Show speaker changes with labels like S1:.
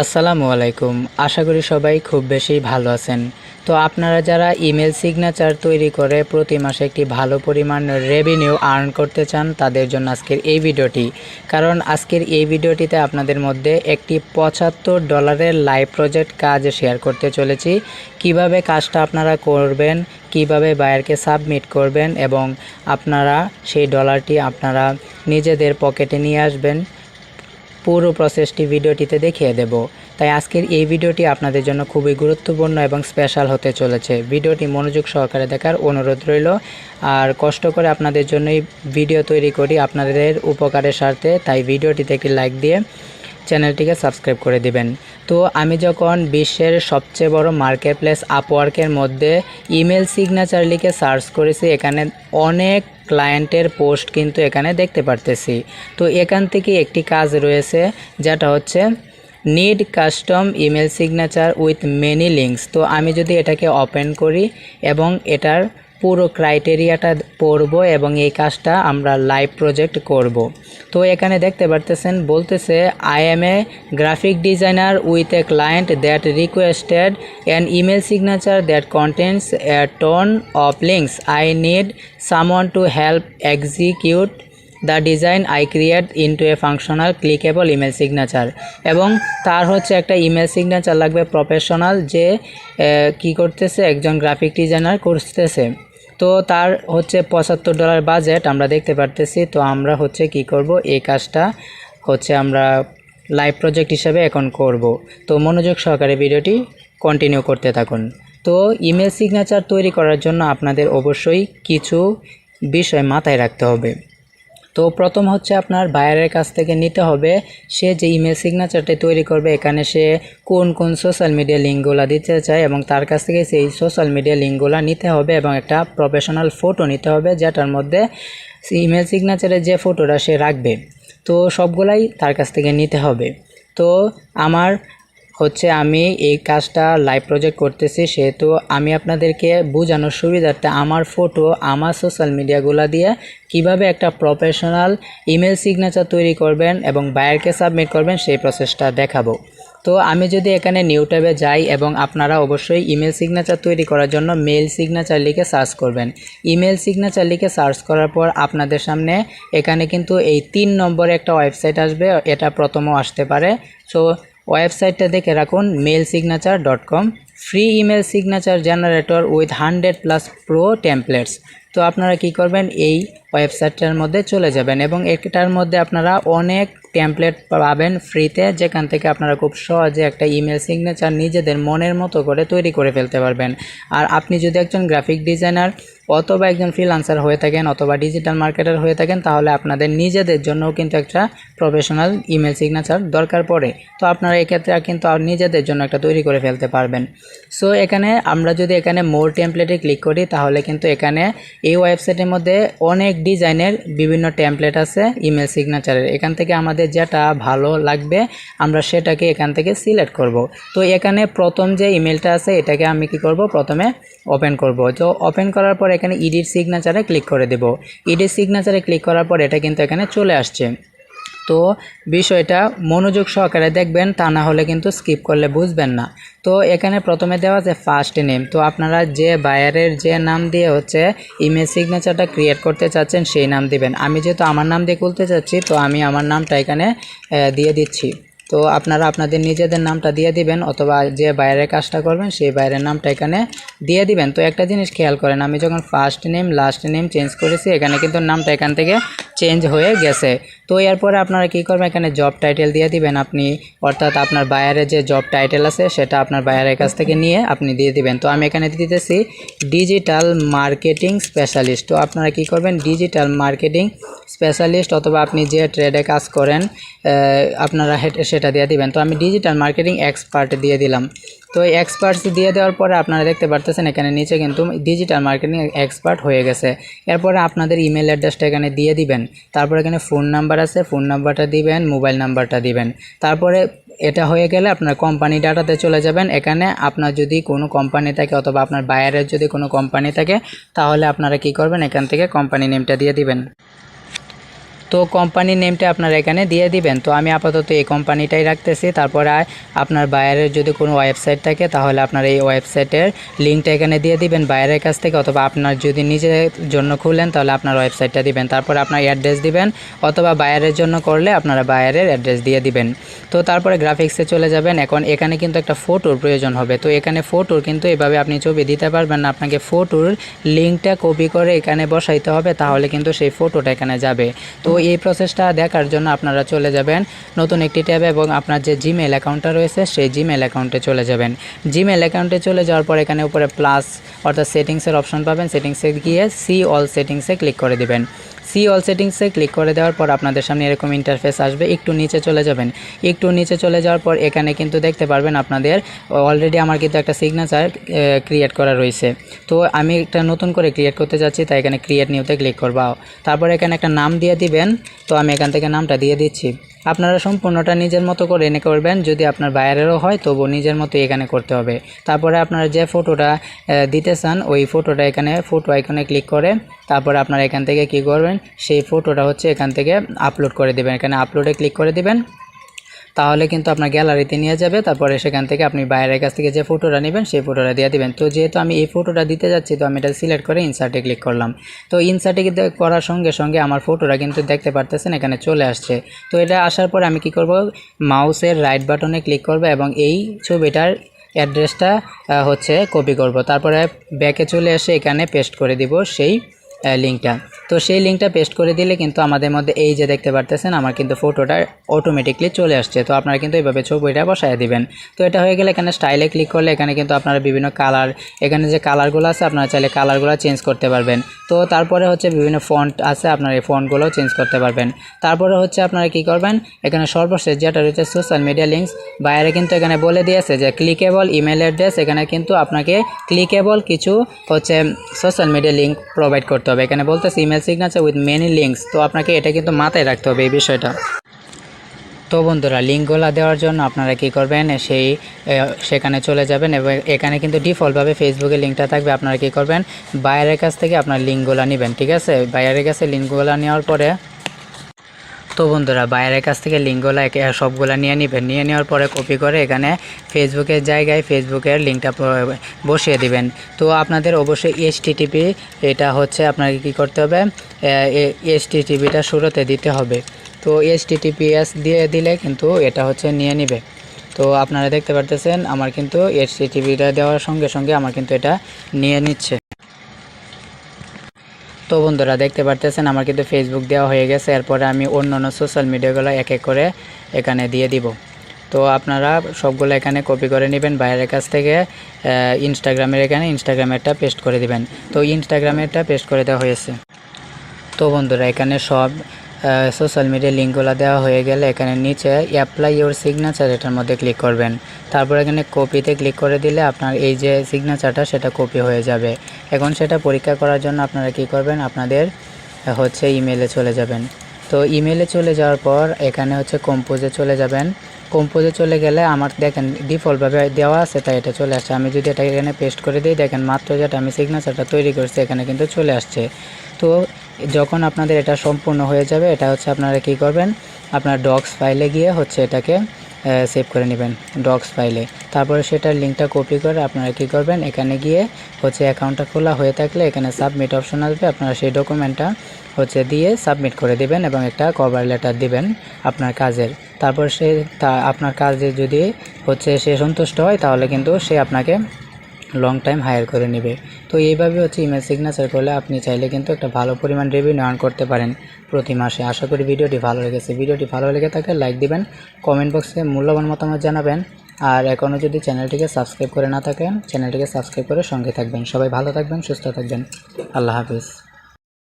S1: আসসালামু আলাইকুম। আশা করি সবাই খুব বেশি ভালো আছেন। তো আপনারা যারা ইমেল সিগনেচার তৈরি করে প্রতি মাসে একটি ভালো পরিমাণ রেভিনিউ আর্ন করতে চান, তাদের জন্য আজকের এই ভিডিওটি। কারণ আজকের এই ভিডিওটিতে আপনাদের মধ্যে একটি পঁচাত্তর ডলারের লাইভ প্রজেক্ট কাজ শেয়ার করতে চলেছি। কীভাবে কাজটা আপনারা করবেন, কীভাবে বায়ারকে সাবমিট করবেন এবং আপনারা সেই ডলারটি আপনারা নিজেদের পকেটে নিয়ে আসবেন। পুরো প্রসেসটি ভিডিওটিতে দেখিয়ে দেব। তাই আজকের এই ভিডিওটি আপনাদের জন্য খুবই গুরুত্বপূর্ণ এবং স্পেশাল হতে চলেছে। ভিডিওটি মনোযোগ সহকারে দেখার অনুরোধ রইল। আর কষ্ট করে আপনাদের জন্যই ভিডিও তৈরি করি আপনাদের উপকারের স্বার্থে। তাই ভিডিওটিতে একটি লাইক দিয়ে চ্যানেলটিকে সাবস্ক্রাইব করে দিবেন। তো আমি যখন বিশ্বের সবচেয়ে বড় মার্কেট প্লেস আপওয়ার্কের মধ্যে ইমেল সিগনেচার লিখে সার্চ করেছি, এখানে অনেক ক্লায়েন্টের পোস্ট কিন্তু এখানে দেখতে পারতেছি। তো এখান থেকে একটি কাজ রয়েছে, যেটা হচ্ছে need custom email signature with many links তো আমি যদি এটাকে ওপেন করি এবং এটার পুরো ক্রাইটেরিয়াটা পড়ব এবং এই কাজটা আমরা লাইভ প্রজেক্ট করব। তো এখানে দেখতে পারতেছেন, বলতেছে I am a graphic designer with a client that requested an email signature that contents a ton of links I need someone to help execute the design I create into a functional clickable email signature এবং তার হচ্ছে একটা email signature লাগবে professional যে কি করতেছে, একজন graphic designer করতেছে। তো তার হচ্ছে পঁচাত্তর ডলার বাজেট আমরা দেখতে পারতেছি। তো আমরা হচ্ছে কি করব? এই কাজটা হচ্ছে আমরা লাইভ প্রজেক্ট হিসাবে এখন করব। তো মনোযোগ সহকারে ভিডিওটি কন্টিনিউ করতে থাকুন। তো ইমেল সিগনেচার তৈরি করার জন্য আপনাদের অবশ্যই কিছু বিষয় মাথায় রাখতে হবে। তো প্রথম হচ্ছে আপনার বায়ারের কাছ থেকে নিতে হবে। সে যে ইমেল সিগনেচারটা তৈরি করবে, এখানে সে কোন কোন সোশ্যাল মিডিয়া লিঙ্কগুলো দিতে চায় এবং তার কাছ থেকে সেই সোশ্যাল মিডিয়া লিঙ্কগুলো নিতে হবে এবং একটা প্রফেশনাল ফটো নিতে হবে, যেটার মধ্যে ইমেল সিগনেচারের যে ফটোটা সে রাখবে। তো সবগুলাই তার কাছ থেকে নিতে হবে। তো আমার হচ্ছে আমি এই কাজটা লাইভ প্রজেক্ট করতেছি, সেহেতু আমি আপনাদেরকে বোঝানোর সুবিধার্থে আমার ফটো আমার সোশ্যাল মিডিয়াগুলো দিয়ে কীভাবে একটা প্রফেশনাল ইমেল সিগনেচার তৈরি করবেন এবং বায়ারকে সাবমিট করবেন, সেই প্রসেসটা দেখাবো। তো আমি যদি এখানে নিউ ট্যাবে যাই এবং আপনারা অবশ্যই ইমেল সিগনেচার তৈরি করার জন্য মেল সিগনেচার লিখে সার্চ করবেন। ইমেল সিগনেচার লিখে সার্চ করার পর আপনাদের সামনে এখানে কিন্তু এই তিন নম্বরে একটা ওয়েবসাইট আসবে, এটা প্রথমও আসতে পারে। সো ওয়েবসাইটটা দেখে রাখুন mail signature dot com free email signature generator with hundred plus pro templates তো আপনারা কি করবেন, এই ওয়েবসাইটটার মধ্যে চলে যাবেন এবং এটার মধ্যে আপনারা অনেক টেমপ্লেট পাবেন ফ্রিতে যেখান থেকে আপনারা খুব সহজে একটা ইমেল সিগনেচার নিজেদের মনের মতো করে তৈরি করে ফেলতে পারবেন। আর আপনি যদি একজন গ্রাফিক ডিজাইনার অথবা একজন ফ্রিলান্সার হয়ে থাকেন অথবা ডিজিটাল মার্কেটার হয়ে থাকেন, তাহলে আপনাদের নিজেদের জন্যও কিন্তু একটা প্রফেশনাল ইমেল সিগনেচার দরকার পড়ে। তো আপনারা এক্ষেত্রে কিন্তু আর নিজেদের জন্য একটা তৈরি করে ফেলতে পারবেন। সো এখানে আমরা যদি এখানে মোর টেমপ্লেটে ক্লিক করি, তাহলে কিন্তু এখানে এই ওয়েবসাইটের মধ্যে অনেক ডিজাইনের বিভিন্ন টেমপ্লেট আছে ইমেল সিগনেচারের এখান থেকে আমাদের যেটা ভালো লাগবে, আমরা সেটাকে এখান থেকে সিলেক্ট করব। তো এখানে প্রথম যে ইমেলটা আছে, এটাকে আমি কি করব? প্রথমে ওপেন করব। তো ওপেন করার পর এখানে ইডিট সিগনেচারে ক্লিক করে দেব। ইডিট সিগনেচারে ক্লিক করার পর এটা কিন্তু এখানে চলে আসছে। তো বিষয়টা মনোযোগ সহকারে দেখবেন, তা না হলে কিন্তু স্কিপ করলে বুঝবেন না। তো এখানে প্রথমে দেওয়া আছে ফার্স্ট নেম তো আপনারা যে বায়ারের যে নাম দিয়ে হচ্ছে ইমেজ সিগনেচারটা ক্রিয়েট করতে চাচ্ছেন, সেই নাম দিবেন। আমি যেহেতু আমার নাম দিয়ে খুলতে চাচ্ছি, তো আমি আমার নামটা এখানে দিয়ে দিচ্ছি। তো আপনারা আপনাদের নিজেদের নামটা দিয়ে দিবেন অথবা যে বাইরের কাজটা করবেন সেই বাইরের নামটা এখানে দিয়ে দিবেন। তো একটা জিনিস খেয়াল করেন, আমি যখন first name last name change করেছি, এখানে কিন্তু নামটা এখান থেকে চেঞ্জ হয়ে গেছে। তো এরপরে আপনারা কী করবেন, এখানে জব টাইটেল দিয়ে দিবেন আপনি, অর্থাৎ আপনার বায়ারের যে জব টাইটেল আছে, সেটা আপনার বায়ারের কাছ থেকে নিয়ে আপনি দিয়ে দিবেন। তো আমি এখানে দিতেছি ডিজিটাল মার্কেটিং স্পেশালিস্ট তো আপনারা কি করবেন ডিজিটাল মার্কেটিং স্পেশালিস্ট অথবা আপনি যে ট্রেডে কাজ করেন আপনারা সেটা দিয়ে দিবেন। তো আমি ডিজিটাল মার্কেটিং এক্সপার্ট দিয়ে দিলাম। তো এই এক্সপার্টস দিয়ে দেওয়ার পরে আপনারা দেখতে পারতেছেন এখানে নিচে কিন্তু ডিজিটাল মার্কেটিং এক্সপার্ট হয়ে গেছে। এরপরে আপনাদের ইমেল অ্যাড্রেসটা এখানে দিয়ে দিবেন। তারপরে এখানে ফোন নাম্বার আছে ফোন নাম্বারটা দিবেন মোবাইল নাম্বারটা দিবেন। তারপরে এটা হয়ে গেলে আপনার কোম্পানি ডাটাতে চলে যাবেন। এখানে আপনার যদি কোনো কোম্পানি থাকে অথবা আপনার বায়ারের যদি কোনো কোম্পানি থাকে, তাহলে আপনারা কি করবেন? এখান থেকে কোম্পানি নেমটা দিয়ে দিবেন। তো কোম্পানির নেমটা আপনারা এখানে দিয়ে দিবেন। তো আমি আপাতত এই কোম্পানিটাই রাখতেছি। তারপরে আপনার বায়ারের যদি কোনো ওয়েবসাইট থাকে, তাহলে আপনার এই ওয়েবসাইটের লিঙ্কটা এখানে দিয়ে দিবেন বায়ারের কাছ থেকে। অথবা আপনার যদি নিজের জন্য খুলেন, তাহলে আপনার ওয়েবসাইটটা দিবেন। তারপর আপনার অ্যাড্রেস দিবেন, অথবা বায়ারের জন্য করলে আপনারা বায়ারের অ্যাড্রেস দিয়ে দিবেন। তো তারপরে গ্রাফিক্সে চলে যাবেন। এখন এখানে কিন্তু একটা ফটোর প্রয়োজন হবে। তো এখানে ফটোর কিন্তু এভাবে আপনি ছবি দিতে পারবেন না। আপনাকে ফটোর লিঙ্কটা কপি করে এখানে বসাইতে হবে। তাহলে কিন্তু সেই ফটোটা এখানে যাবে। তো এই প্রসেসটা দেখার জন্য আপনারা চলে যাবেন নতুন একটি ট্যাবে এবং আপনার যে জিমেল অ্যাকাউন্টটা রয়েছে, সেই জিমেল অ্যাকাউন্টে চলে যাবেন। জিমেল অ্যাকাউন্টে চলে যাওয়ার পর এখানে উপরে প্লাস অর্থাৎ সেটিংসের অপশন পাবেন। সেটিংসে গিয়ে সি অল সেটিংসে ক্লিক করে দেবেন। সি অল সেটিংসে ক্লিক করে দেওয়ার পর আপনাদের সামনে এরকম ইন্টারফেস আসবে। একটু নিচে চলে যাবেন। একটু নিচে চলে যাওয়ার পর এখানে কিন্তু দেখতে পারবেন আপনাদের অলরেডি আমার কিন্তু একটা সিগনেচার ক্রিয়েট করা রয়েছে। তো আমি একটা নতুন করে ক্রিয়েট করতে যাচ্ছি, তাই এখানে ক্রিয়েট নিউতে ক্লিক করব। তারপর এখানে একটা নাম দিয়ে দিবেন। তো আমি এখান থেকে নামটা দিয়ে দিচ্ছি। আপনারা সম্পূর্ণটা নিজের মতো করে এনে করবেন। যদি আপনার বাইরেরও হয় তবু নিজের মতো এখানে করতে হবে। তারপরে আপনারা যে ফটোটা দিতে চান, ওই ফটোটা এখানে ফটো আইকনে ক্লিক করে, তারপরে আপনারা এখান থেকে কি করবেন? সেই ফটোটা হচ্ছে এখান থেকে আপলোড করে দেবেন। এখানে আপলোডে ক্লিক করে দিবেন। তাহলে কিন্তু আপনার গ্যালারিতে নিয়ে যাবে, তারপরে সেখান থেকে আপনি বাইরের কাছ থেকে যে ফটোটা নেবেন, সেই ফটোটা দিয়ে দিবেন। তো যেহেতু আমি এই ফটোটা দিতে যাচ্ছি, তো আমি এটা সিলেক্ট করে ইনসার্টে ক্লিক করলাম। তো ইনসার্টে করার সঙ্গে সঙ্গে আমার ফটোটা কিন্তু দেখতে পারতেছেন, এখানে চলে আসছে। তো এটা আসার পরে আমি কি করব? মাউসের রাইট বাটনে ক্লিক করব এবং এই ছবিটার অ্যাড্রেসটা হচ্ছে কপি করব। তারপরে ব্যাকে চলে এসে এখানে পেস্ট করে দিব সেই লিঙ্কটা তো সেই লিঙ্কটা পেস্ট করে দিলে কিন্তু আমাদের মধ্যে এই যে দেখতে পারতেছেন, আমার কিন্তু ফটোটা অটোমেটিকলি চলে আসছে। তো আপনারা কিন্তু এইভাবে ছবিটা বসায় দিবেন। তো এটা হয়ে গেলে এখানে স্টাইলে ক্লিক করলে এখানে কিন্তু আপনারা বিভিন্ন কালার এখানে যে কালারগুলো আছে, আপনারা চাইলে কালারগুলো চেঞ্জ করতে পারবেন। তো তারপরে হচ্ছে বিভিন্ন ফন্ট আছে, আপনারা এই ফন্টগুলোও চেঞ্জ করতে পারবেন। তারপরে হচ্ছে আপনারা কি করবেন, এখানে সর্বশেষ যেটা রয়েছে সোশ্যাল মিডিয়া লিঙ্কস বাইরে কিন্তু এখানে বলে দিয়েছে যে ক্লিকেবল ইমেল অ্যাড্রেস এখানে কিন্তু আপনাকে ক্লিকেবল কিছু হচ্ছে সোশ্যাল মিডিয়া লিঙ্ক প্রোভাইড করতে হবে এখানে বলতেছে email signature with many links তো আপনাকে এটা কিন্তু মাথায় রাখতে হবে এই বিষয়টা। তো বন্ধুরা লিঙ্কগুলো দেওয়ার জন্য আপনারা কি করবেন? সেই সেখানে চলে যাবেন এবং এখানে কিন্তু ডিফল্টভাবে ফেসবুকে লিঙ্কটা থাকবে। আপনারা কি করবেন? বাইরের কাছ থেকে আপনার লিঙ্কগুলো নেবেন, ঠিক আছে? বাইরের কাছে লিঙ্কগুলো নেওয়ার পরে তো বন্ধুরা, বাইরের কাছ থেকে লিঙ্কগুলো সবগুলা নিয়ে নেবেন। নিয়ে নেওয়ার পরে কপি করে এখানে ফেসবুকের জায়গায় ফেসবুকের লিঙ্কটা বসিয়ে দিবেন। তো আপনাদের অবশ্যই এইচ টিটিপি এটা হচ্ছে আপনাকে কি করতে হবে? এইচ টিটিপিটা শুরুতে দিতে হবে। তো এইচ টিটিপিএস দিয়ে দিলে কিন্তু এটা হচ্ছে নিয়ে নিবে। তো আপনারা দেখতে পারতেছেন, আমার কিন্তু এইচ টিটিপিটা দেওয়ার সঙ্গে সঙ্গে আমার কিন্তু এটা নিয়ে নিচ্ছে। তো বন্ধুরা দেখতে পারতেছেন, আমার কিন্তু ফেসবুক দেওয়া হয়ে গেছে। এরপরে আমি অন্য অন্য সোশ্যাল মিডিয়াগুলো এক এক করে এখানে দিয়ে দিব। তো আপনারা সবগুলো এখানে কপি করে নেবেন, বাইরের কাছ থেকে ইনস্টাগ্রামের এখানে ইনস্টাগ্রামেরটা পেস্ট করে দিবেন। তো ইনস্টাগ্রামেরটা পেস্ট করে দেওয়া হয়েছে। তো বন্ধুরা, এখানে সব সোশ্যাল মিডিয়া লিঙ্কগুলো দেওয়া হয়ে গেলে এখানে নিচে অ্যাপ্লাই ইউর সিগনেচার এটার মধ্যে ক্লিক করবেন। তারপর এখানে কপিতে ক্লিক করে দিলে আপনার এই যে সিগনেচারটা সেটা কপি হয়ে যাবে। এখন সেটা পরীক্ষা করার জন্য আপনারা কি করবেন? আপনাদের হচ্ছে ইমেলে চলে যাবেন। তো ইমেলে চলে যাওয়ার পর এখানে হচ্ছে কম্পোজে চলে যাবেন। কম্পোজে চলে গেলে আমার দেখেন ডিফল্টভাবে দেওয়া আছে, তাই এটা চলে আসছে। আমি যদি এটা এখানে পেস্ট করে দিই, দেখেন মাত্র যেটা আমি সিগনেচারটা তৈরি করছি, এখানে কিন্তু চলে আসছে। তো যখন আপনাদের এটা সম্পূর্ণ হয়ে যাবে, এটা হচ্ছে আপনারা কি করবেন? আপনার ডক্স ফাইলে গিয়ে হচ্ছে এটাকে সেভ করে নেবেন ডক্স ফাইলে তারপরে সেটার লিঙ্কটা কপি করে আপনারা কি করবেন? এখানে গিয়ে হচ্ছে অ্যাকাউন্টটা খোলা হয়ে থাকলে এখানে সাবমিট অপশন আসবে। আপনারা সেই ডকুমেন্টটা হচ্ছে দিয়ে সাবমিট করে দিবেন এবং একটা কভার লেটার দিবেন আপনার কাজের। তারপর সে তা, আপনার কাজে যদি হচ্ছে সে সন্তুষ্ট হয়, তাহলে কিন্তু সে আপনাকে লং টাইম হায়ার করে নেবে। তো এইভাবে হচ্ছে ইমেল সিগনেচার করলে আপনি চাইলে কিন্তু একটা ভালো পরিমাণ রেভিনিউ আর্ন করতে পারেন প্রতি মাসে। আশা করি ভিডিওটি ভালো লেগেছে। ভিডিওটি ভালো লেগে থাকে লাইক দিবেন কমেন্ট বক্সে মূল্যবান মতামত জানাবেন। আর এখনও যদি চ্যানেলটিকে সাবস্ক্রাইব করে না থাকেন চ্যানেলটিকে সাবস্ক্রাইব করে সঙ্গে থাকবেন। সবাই ভালো থাকবেন, সুস্থ থাকবেন। আল্লাহ হাফিজ।